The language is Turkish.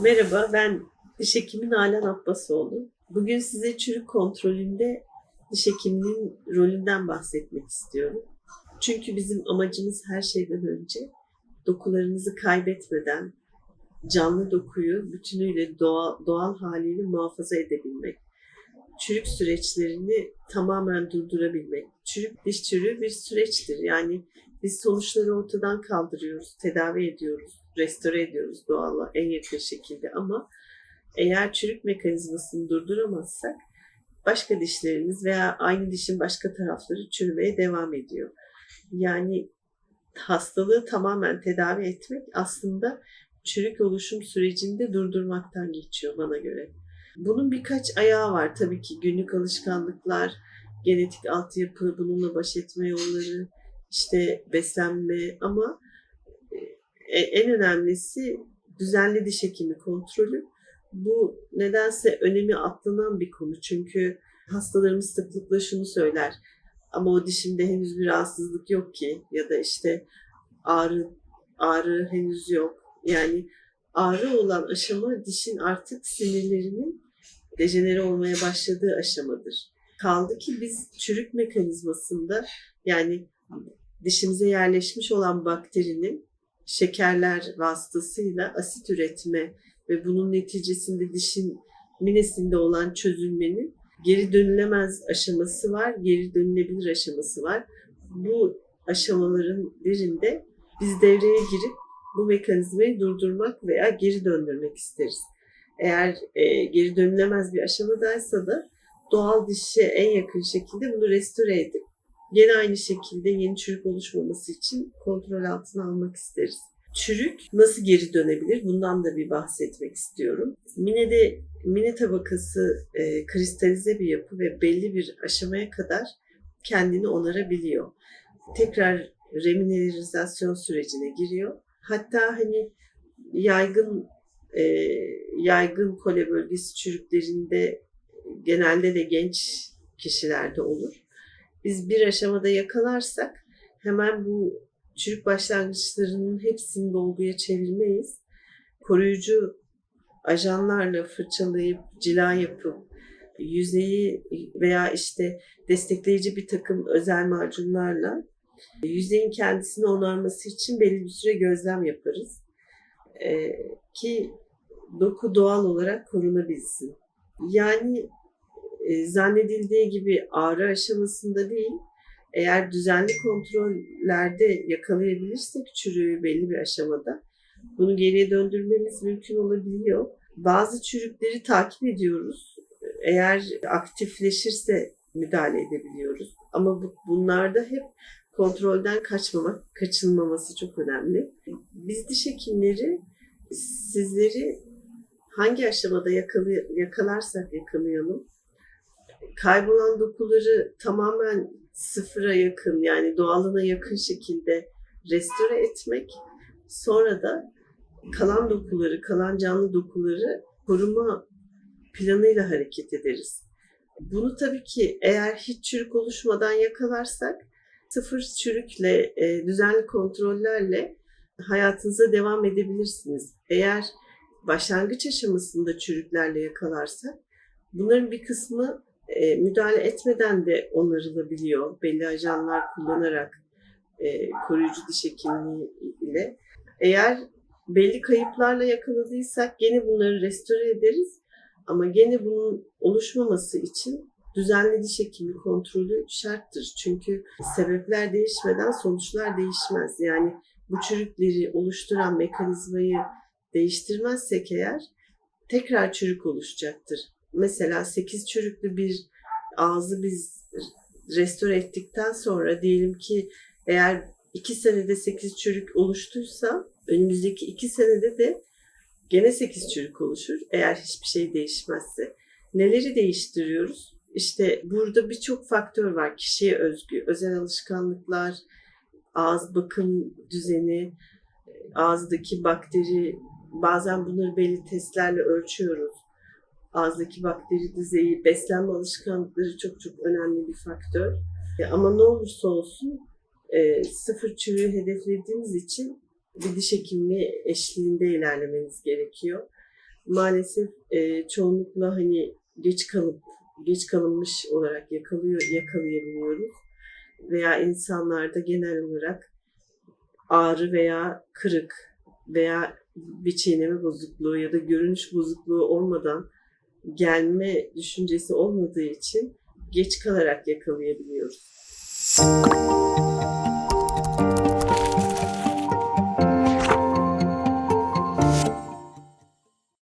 Merhaba, ben diş hekimi Nalan Abbasoğlu. Bugün size çürük kontrolünde diş hekiminin rolünden bahsetmek istiyorum. Çünkü bizim amacımız her şeyden önce dokularınızı kaybetmeden canlı dokuyu bütünüyle doğal, doğal haliyle muhafaza edebilmek. Çürük süreçlerini tamamen durdurabilmek. Çürük diş çürüğü bir süreçtir. Yani biz sonuçları ortadan kaldırıyoruz, tedavi ediyoruz, restore ediyoruz doğala en yakın şekilde ama eğer çürük mekanizmasını durduramazsak başka dişlerimiz veya aynı dişin başka tarafları çürümeye devam ediyor. Yani hastalığı tamamen tedavi etmek aslında çürük oluşum sürecinde durdurmaktan geçiyor bana göre. Bunun birkaç ayağı var tabii ki günlük alışkanlıklar, genetik altyapı, bununla baş etme yolları, işte beslenme ama e, en önemlisi düzenli diş hekimi kontrolü. Bu nedense önemi atlanan bir konu çünkü hastalarımız sıklıkla şunu söyler. Ama o dişimde henüz bir rahatsızlık yok ki ya da işte ağrı ağrı henüz yok. Yani ağrı olan aşama dişin artık sinirlerinin dejenere olmaya başladığı aşamadır. Kaldı ki biz çürük mekanizmasında yani dişimize yerleşmiş olan bakterinin şekerler vasıtasıyla asit üretme ve bunun neticesinde dişin minesinde olan çözülmenin geri dönülemez aşaması var, geri dönülebilir aşaması var. Bu aşamaların birinde biz devreye girip bu mekanizmayı durdurmak veya geri döndürmek isteriz. Eğer e, geri dönülemez bir aşamadaysa da doğal dişe en yakın şekilde bunu restore edip Yine aynı şekilde yeni çürük oluşmaması için kontrol altına almak isteriz. Çürük nasıl geri dönebilir? Bundan da bir bahsetmek istiyorum. Mine'de mine tabakası e, kristalize bir yapı ve belli bir aşamaya kadar kendini onarabiliyor. Tekrar remineralizasyon sürecine giriyor. Hatta hani yaygın e, yaygın kole bölgesi çürüklerinde genelde de genç kişilerde olur biz bir aşamada yakalarsak hemen bu çürük başlangıçlarının hepsini dolguya çevirmeyiz. Koruyucu ajanlarla fırçalayıp cila yapıp yüzeyi veya işte destekleyici bir takım özel macunlarla yüzeyin kendisini onarması için belli bir süre gözlem yaparız. Ee, ki doku doğal olarak korunabilsin. Yani e, zannedildiği gibi ağrı aşamasında değil, eğer düzenli kontrollerde yakalayabilirsek çürüğü belli bir aşamada bunu geriye döndürmemiz mümkün olabiliyor. Bazı çürükleri takip ediyoruz. Eğer aktifleşirse müdahale edebiliyoruz. Ama bu, bunlarda hep kontrolden kaçmamak, kaçınmaması çok önemli. Biz diş hekimleri sizleri hangi aşamada yakalay yakalarsak yakalayalım kaybolan dokuları tamamen sıfıra yakın yani doğalına yakın şekilde restore etmek. Sonra da kalan dokuları, kalan canlı dokuları koruma planıyla hareket ederiz. Bunu tabii ki eğer hiç çürük oluşmadan yakalarsak sıfır çürükle, e, düzenli kontrollerle hayatınıza devam edebilirsiniz. Eğer başlangıç aşamasında çürüklerle yakalarsak bunların bir kısmı e, müdahale etmeden de onarılabiliyor belli ajanlar kullanarak e, koruyucu diş hekimliği ile. Eğer belli kayıplarla yakaladıysak gene bunları restore ederiz ama gene bunun oluşmaması için düzenli diş hekimi kontrolü şarttır. Çünkü sebepler değişmeden sonuçlar değişmez. Yani bu çürükleri oluşturan mekanizmayı değiştirmezsek eğer tekrar çürük oluşacaktır mesela 8 çürüklü bir ağzı biz restore ettikten sonra diyelim ki eğer 2 senede 8 çürük oluştuysa önümüzdeki 2 senede de gene 8 çürük oluşur eğer hiçbir şey değişmezse. Neleri değiştiriyoruz? İşte burada birçok faktör var kişiye özgü. Özel alışkanlıklar, ağız bakım düzeni, ağızdaki bakteri, bazen bunları belli testlerle ölçüyoruz ağızdaki bakteri düzeyi, beslenme alışkanlıkları çok çok önemli bir faktör. Ama ne olursa olsun e, sıfır çürüğü hedeflediğimiz için bir diş hekimi eşliğinde ilerlemeniz gerekiyor. Maalesef e, çoğunlukla hani geç kalıp geç kalınmış olarak yakalıyor yakalayabiliyoruz veya insanlarda genel olarak ağrı veya kırık veya bir çiğneme bozukluğu ya da görünüş bozukluğu olmadan gelme düşüncesi olmadığı için geç kalarak yakalayabiliyoruz.